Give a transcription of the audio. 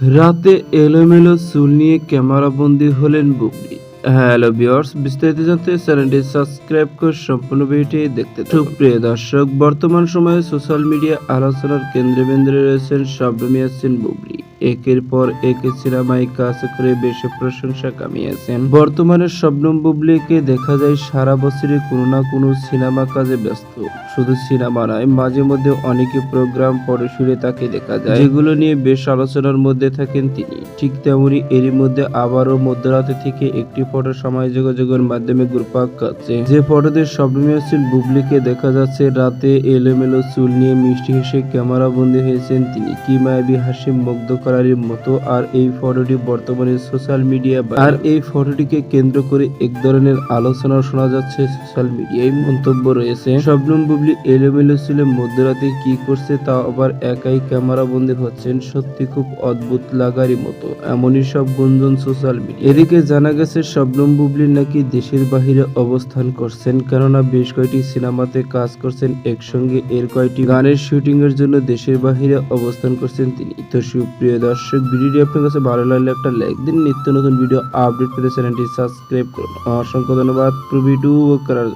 রাতে এলোমেলো চুল নিয়ে ক্যামেরাবন্দি হলেন বুবলি হ্যালো ভিউয়ার্স, বিস্তারিত জানতে চ্যানেলটি সাবস্ক্রাইব করে সম্পূর্ণ ভিডিওটি দেখতে থাকুন। প্রিয় দর্শক, বর্তমান সময়ে সোশ্যাল মিডিয়া আলোচনার কেন্দ্রবিন্দুতে রয়েছেন শবনম ইয়াসিন বুবলি একের পর এক সিনেমায় কাজ করে বেশ প্রশংসা কামিয়েছেন। বর্তমানে শবনম বুবলিকে দেখা যায় সারা বছরে কোনো না কোনো সিনেমা কাজে ব্যস্ত। শুধু সিনেমা নয়, মাঝে মধ্যে অনেকে প্রোগ্রাম পরে শুনে তাকে দেখা যায়। যেগুলো নিয়ে বেশ আলোচনার মধ্যে থাকেন তিনি। ঠিক তেমনি এরই মধ্যে আবারও মধ্যরাতে থেকে একটি ফটো সমাজ যোগাযোগের মাধ্যমে ঘুরপাক খাচ্ছে। যে ফটোতে শবনম ইয়াসিন বুবলিকে দেখা যাচ্ছে, রাতে এলোমেলো চুল নিয়ে মিষ্টি হেসে ক্যামেরা বন্দী হয়েছেন তিনি। কি মায়াবী হাসি মুগ্ধ করার মতো আর এই ফটোটি বর্তমানে সোশ্যাল মিডিয়া আর এই ফটোটিকে কেন্দ্র করে এক ধরনের আলোচনা শোনা যাচ্ছে সোশ্যাল মিডিয়ায়। মন্তব্য রয়েছে, শবনম বুবলি এলোমেলো চুলে মধ্যরাতে কি করছে তা আবার একাই ক্যামেরা বন্দী হচ্ছেন, সত্যি খুব অদ্ভুত লাগারই মতো, এমনই সব গুঞ্জন সোশ্যাল মিডিয়া এদিকে জানা গেছে, শবনম বুবলি নাকি দেশের বাহিরে অবস্থান করছেন, কেননা বেশ কয়েকটি সিনেমাতে কাজ করছেন, একসঙ্গে এর কয়েকটি গানের শুটিং এর জন্য দেশের বাহিরে অবস্থান করছেন তিনি। তো সুপ্রিয় দর্শক, ভিডিওটি আপনার কাছে ভালো লাগলে একটা লাইক দিন। নিত্য নতুন ভিডিও আপডেট পেতে চ্যানেলটি সাবস্ক্রাইব করুন। অসংখ্য ধন্যবাদ। ভিডিও করার